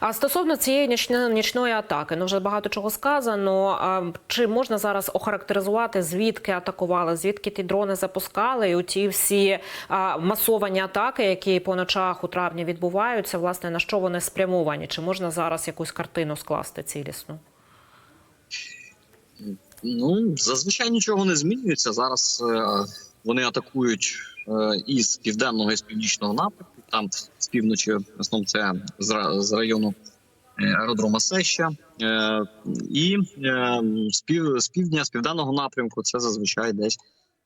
А стосовно цієї нічної, атаки, ну вже багато чого сказано. Чи можна зараз охарактеризувати, звідки атакували, звідки ті дрони запускали, і ті всі масовані атаки, які по ночах у травні відбуваються, власне, на що вони спрямовані? Чи можна зараз якусь картину скласти цілісну? Ну зазвичай нічого не змінюється. Зараз е, вони атакують е, із південного і з північного напрямку. Там з півночі, в основному це з, району е, аеродрома Сеща, е, і е, з, пів, з півдня, з південного напрямку це зазвичай десь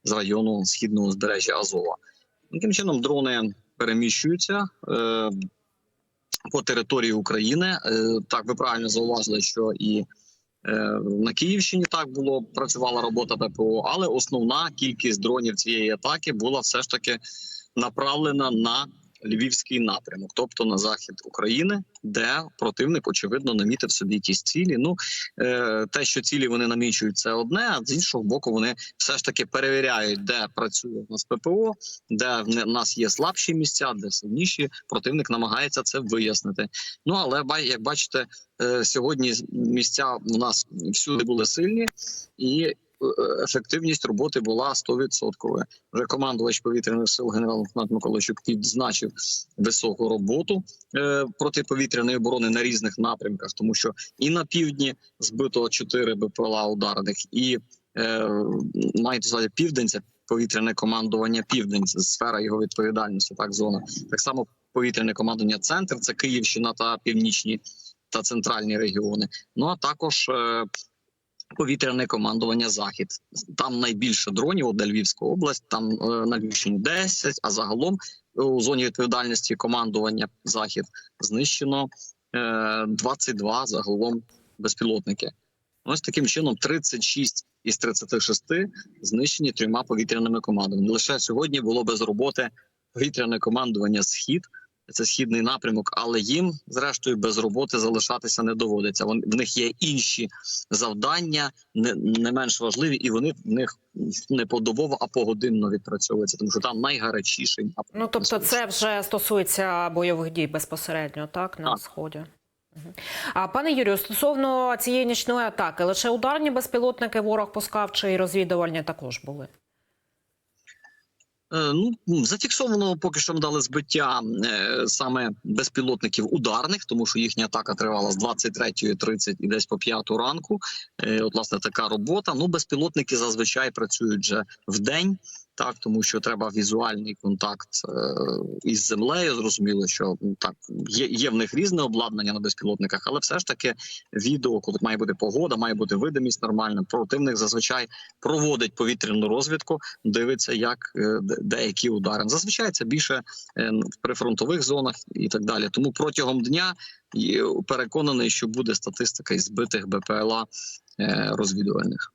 з району східного узбережжя Азова. Таким чином, дрони переміщуються. По території України так ви правильно зауважили, що і На Київщині так було працювала робота ППО, але основна кількість дронів цієї атаки була все ж таки направлена на львівський напрямок, тобто на захід України, де противник очевидно намітив собі якісь цілі. Ну е, те, що цілі вони намічують, це одне. А з іншого боку, вони все ж таки перевіряють, де працює в нас ППО, де в нас є слабші місця, де сильніші. Противник намагається це вияснити. Ну але як бачите, е, сьогодні місця у нас всюди були сильні, і ефективність роботи була 100%. Вже командувач повітряних сил генерал-лейтенант Миколайчук відзначив високу роботу е, протиповітряної оборони на різних напрямках, тому що і на півдні збито 4 БПЛА ударних, і е, мається на увазі повітряне командування Південь, сфера його відповідальності. Так зона так само повітряне командування Центр це Київщина та північні та центральні регіони. Ну а також е, повітряне командування Захід. Там найбільше дронів от, Львівська область, там е, на Львівщині 10, а загалом е, у зоні відповідальності командування Захід знищено е, 22 загалом безпілотники. Ось таким чином 36 із 36 знищені трьома повітряними командами. Лише сьогодні було без роботи повітряне командування Схід. Це східний напрямок, але їм, зрештою, без роботи залишатися не доводиться. Вон в них є інші завдання, не, не менш важливі, і вони в них не подобово, а погодинно відпрацьовуються, тому що там найгарячіший напрямок. Ну тобто, це вже стосується бойових дій безпосередньо, так на Так. сході. А пане Юрію, стосовно цієї нічної атаки, лише ударні безпілотники ворог пускав чи розвідувальні також були? Е, Ну зафіксовано поки що дали збиття е, саме безпілотників ударних, тому що їхня атака тривала з 23.30 і десь по 5 ранку. Е, От власне така робота. Ну безпілотники зазвичай працюють вже в день. Так, тому що треба візуальний контакт е, із землею. Зрозуміло, що так є, є в них різне обладнання на безпілотниках, але все ж таки відео, коли має бути погода, має бути видимість нормальна. Противник зазвичай проводить повітряну розвідку, дивиться, як е, деякі удари. Зазвичай це більше е, в прифронтових зонах і так далі. Тому протягом дня переконаний, що буде статистика із збитих БПЛА е, розвідувальних.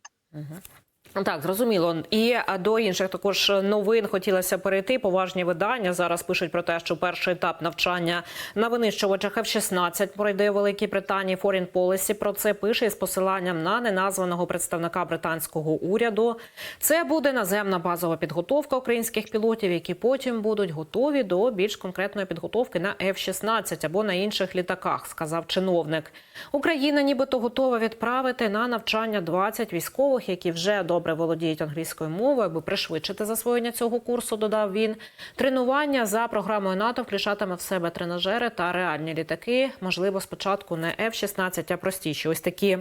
Так, зрозуміло. І до інших також новин хотілося перейти. Поважні видання зараз пишуть про те, що перший етап навчання на винищувачах F-16 пройде у Великій Британії. Foreign Policy про це пише із посиланням на неназваного представника британського уряду. Це буде наземна базова підготовка українських пілотів, які потім будуть готові до більш конкретної підготовки на F-16 або на інших літаках, сказав чиновник. Україна нібито готова відправити на навчання 20 військових, які вже добре володіють англійською мовою, аби пришвидшити засвоєння цього курсу. Додав він. Тренування за програмою НАТО включатиме в себе тренажери та реальні літаки. Можливо, спочатку не F-16, а простіші. Ось такі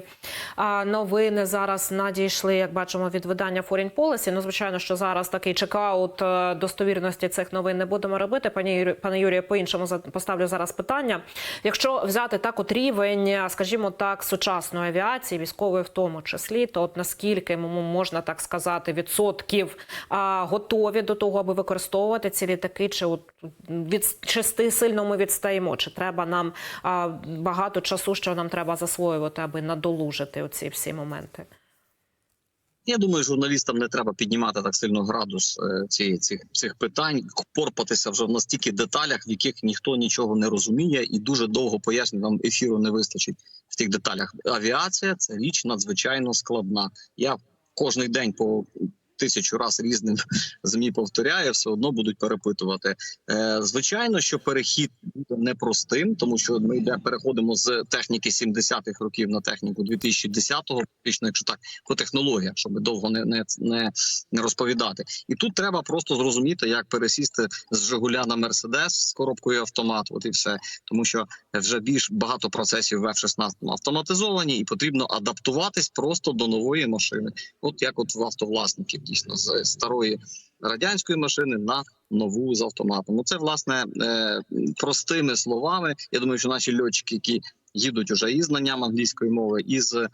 новини зараз надійшли, як бачимо, від видання Foreign Policy. Ну, звичайно, що зараз такий чекаут е, достовірності цих новин не будемо робити. Пані Юрі, пане Юрію, по іншому поставлю зараз питання. Якщо взяти так, от рівень, скажімо так, сучасної авіації, військової в тому числі, то от наскільки йому можна так сказати, відсотків а, готові до того, аби використовувати ці літаки, чи от від шести сильно ми відстаємо? Чи треба нам а, багато часу, що нам треба засвоювати, аби надолужити оці всі моменти? Я думаю, журналістам не треба піднімати так сильно градус е, цієї цих цих питань, порпатися вже в настільки деталях, в яких ніхто нічого не розуміє, і дуже довго пояснень вам ефіру не вистачить в тих деталях. Авіація це річ надзвичайно складна. Я кожний день по тисячу раз різним змі повторяє, все одно будуть перепитувати. Е, звичайно, що перехід буде непростим, тому що ми йде переходимо з техніки 70-х років на техніку 2010-го, фактично, якщо так по технологіях, щоб довго не, не, не, не розповідати. І тут треба просто зрозуміти, як пересісти з Жигуля на Мерседес з коробкою автомат. От і все, тому що вже більш багато процесів в F-16 автоматизовані, і потрібно адаптуватись просто до нової машини. От як от в автовласників дійсно з старої радянської машини на нову з автоматом. Ну це власне е, простими словами. Я думаю, що наші льотчики, які їдуть уже із знанням англійської мови, із е,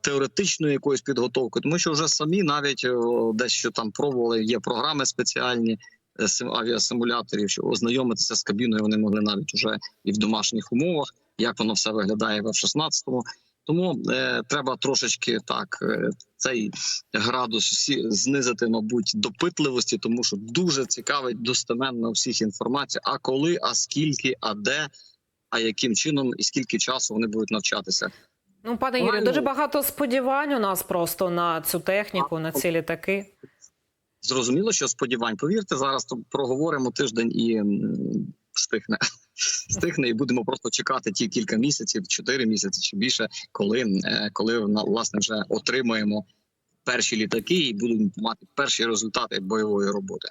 теоретичною якоюсь підготовкою, тому що вже самі навіть о, дещо там пробували. Є програми спеціальні е, авіасимуляторів, що ознайомитися з кабіною вони могли навіть уже і в домашніх умовах, як воно все виглядає в F-16. Тому е, треба трошечки так е, цей градус всі знизити, мабуть, допитливості, тому що дуже цікавить достеменно всіх інформація. А коли, а скільки, а де, а яким чином і скільки часу вони будуть навчатися. Ну, пане Юрію, дуже багато сподівань у нас просто на цю техніку, на ці літаки. Зрозуміло, що сподівань. Повірте, зараз то проговоримо тиждень і встигне. Стихне, і будемо просто чекати ті кілька місяців, чотири місяці чи більше, коли, е, коли власне вже отримаємо перші літаки і будемо мати перші результати бойової роботи.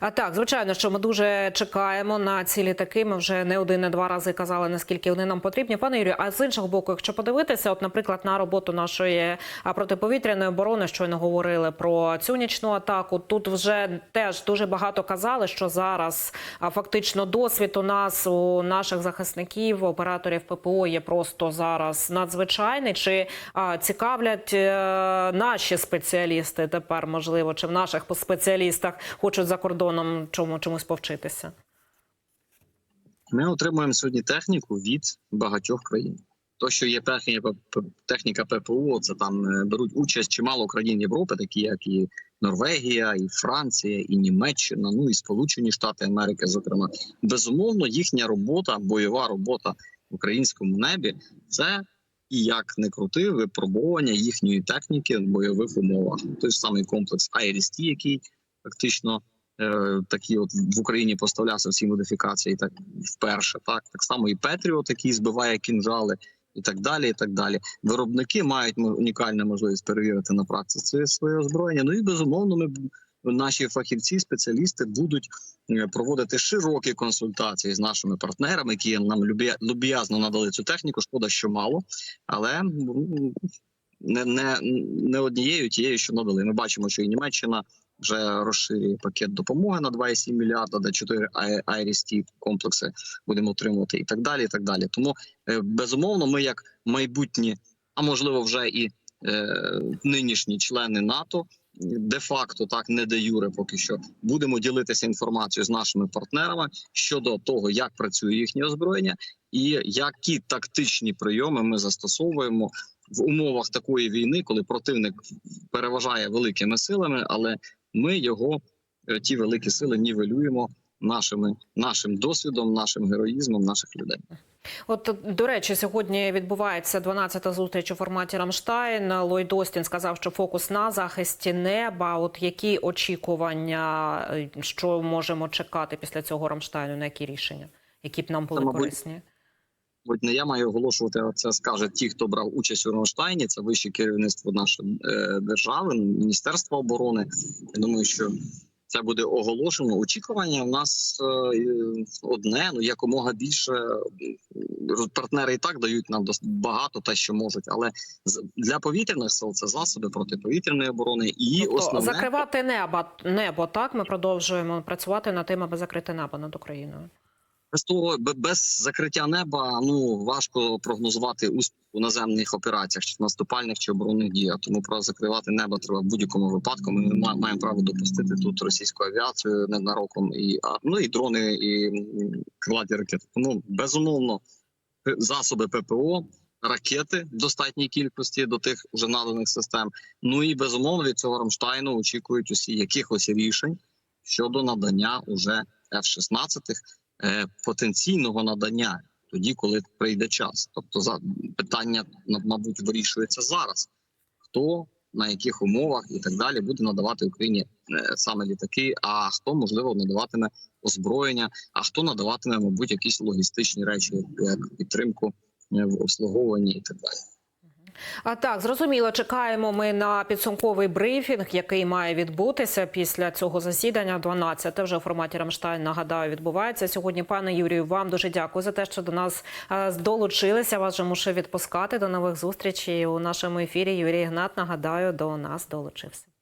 А так, звичайно, що ми дуже чекаємо на ці літаки. Ми вже не один, не два рази казали, наскільки вони нам потрібні. Пане Юрію, а з іншого боку, якщо подивитися, от, наприклад, на роботу нашої протиповітряної оборони, щойно говорили про цю нічну атаку. Тут вже теж дуже багато казали, що зараз фактично досвід у нас у наших захисників, операторів ППО є просто зараз надзвичайний. Чи цікавлять е, наші спеціалісти тепер, можливо, чи в наших спеціалістах хочуть за кордоном чому чомусь повчитися? Ми отримуємо сьогодні техніку від багатьох країн. То, що є техніка, техніка ППО, це там е, беруть участь чимало країн Європи, такі як і Норвегія, і Франція, і Німеччина, ну і Сполучені Штати Америки. Зокрема, безумовно, їхня робота, бойова робота в українському небі, це і як не крути випробування їхньої техніки в бойових умовах. Той самий комплекс IRST, який фактично такі от в Україні поставлявся всі модифікації, так вперше. Так так само і Петріот, який збиває кінжали, і так далі. І так далі. Виробники мають унікальну можливість перевірити на практиці своє озброєння. Ну і безумовно, ми наші фахівці, спеціалісти будуть е, проводити широкі консультації з нашими партнерами, які нам люб'я- люб'язно надали цю техніку. Шкода, що мало, але не, не, не однією тією, що надали. Ми бачимо, що і Німеччина вже розширює пакет допомоги на 2,7 мільярда, де 4 IRST комплекси будемо отримувати, і так далі. І так далі. Тому е, безумовно, ми як майбутні, а можливо, вже і е, нинішні члени НАТО. Де-факто так не де юре, поки що будемо ділитися інформацією з нашими партнерами щодо того, як працює їхнє озброєння, і які тактичні прийоми ми застосовуємо в умовах такої війни, коли противник переважає великими силами, але ми його е, ті великі сили нівелюємо нашими нашим досвідом, нашим героїзмом наших людей. От до речі, сьогодні відбувається 12-та зустріч у форматі Рамштайн. Ллойд Остін сказав, що фокус на захисті неба. От які очікування, е, що можемо чекати після цього Рамштайну? На які рішення, які б нам були мабуть, корисні? От не я маю оголошувати, а це скаже ті, хто брав участь у Рамштайні. Це вище керівництво нашої е, держави, Міністерства оборони. Я думаю, що це буде оголошено. Очікування у нас е, одне: ну якомога більше партнери і так дають нам багато те, що можуть, але для повітряних сил це засоби протиповітряної оборони і Тобто основне закривати небо, небо. Так ми продовжуємо працювати над тим, аби закрити небо над Україною. Без того бе- без закриття неба ну важко прогнозувати успіх у наземних операціях, чи наступальних чи оборонних діях. Тому про закривати небо треба в будь-якому випадку. Ми ма- маємо право допустити тут російську авіацію ненароком і ну і дрони, і м, крилаті ракети. Тому безумовно засоби ППО. Ракети в достатній кількості до тих вже наданих систем. Ну і безумовно від цього Рамштайну очікують усі якихось рішень щодо надання уже F-16 е, потенційного надання тоді, коли прийде час. Тобто, за питання мабуть вирішується зараз. Хто на яких умовах і так далі буде надавати Україні е, саме літаки. А хто можливо надаватиме озброєння, а хто надаватиме, мабуть, якісь логістичні речі, як підтримку е, в обслуговуванні і так далі. А так, зрозуміло, чекаємо ми на підсумковий брифінг, який має відбутися після цього засідання. 12 вже в форматі Рамштайн, нагадаю, відбувається сьогодні. Пане Юрію, вам дуже дякую за те, що до нас е, долучилися. Вас же мушу відпускати. До нових зустрічей у нашому ефірі. Юрій Гнат, нагадаю, до нас долучився.